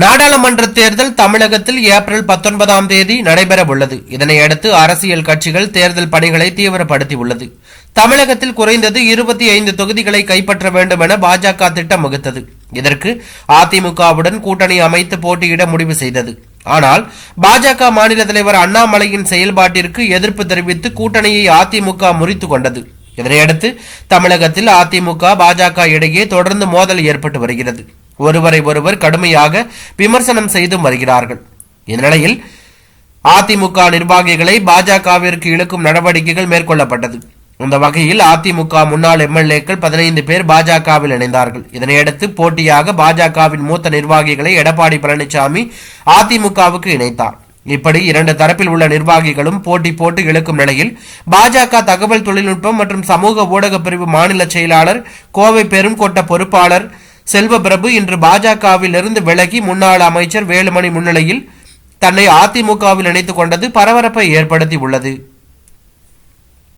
நாடாளுமன்ற தேர்தல் தமிழகத்தில் ஏப்ரல் பத்தொன்பதாம் தேதி நடைபெற உள்ளது இதனையடுத்து அரசியல் கட்சிகள் தேர்தல் பணிகளை தீவிரப்படுத்தியுள்ளது. தமிழகத்தில் குறைந்தது இருபத்தி ஐந்து தொகுதிகளை கைப்பற்ற வேண்டும் என பாஜக திட்டம் வகுத்தது. இதற்கு அதிமுகவுடன் கூட்டணி அமைத்து போட்டியிட முடிவு செய்தது. ஆனால் பாஜக மாநில தலைவர் அண்ணாமலையின் செயல்பாட்டிற்கு எதிர்ப்பு தெரிவித்து கூட்டணியை அதிமுக முறித்து கொண்டது. இதனையடுத்து தமிழகத்தில் அதிமுக பாஜக இடையே தொடர்ந்து மோதல் ஏற்பட்டு வருகிறது. ஒருவரை ஒருவர் கடுமையாக விமர்சனம் செய்தும் வருகிறார்கள். இந்நிலையில் அதிமுக நிர்வாகிகளை பாஜகவிற்கு இழுக்கும் நடவடிக்கைகள் மேற்கொள்ளப்பட்டது. இந்த வகையில் அதிமுக முன்னாள் எம்எல்ஏக்கள் பதினைந்து பேர் பாஜகவில் இணைந்தார்கள். இதனையடுத்து போட்டியாக பாஜகவின் மூத்த நிர்வாகிகளை எடப்பாடி பழனிசாமி அதிமுகவுக்கு இணைத்தார். இப்படி இரண்டு தரப்பில் உள்ள நிர்வாகிகளும் போட்டி போட்டு இழுக்கும் நிலையில் பாஜக தகவல் தொழில்நுட்பம் மற்றும் சமூக ஊடக பிரிவு மாநில செயலாளர் கோவை பெருங்கோட்ட பொறுப்பாளர் செல்வபிரபு இன்று பாஜகவில் இருந்து விலகி முன்னாள் அமைச்சர் வேலுமணி முன்னிலையில் தன்னை அதிமுகவில் இணைத்துக் கொண்டது பரபரப்பை ஏற்படுத்தி உள்ளது.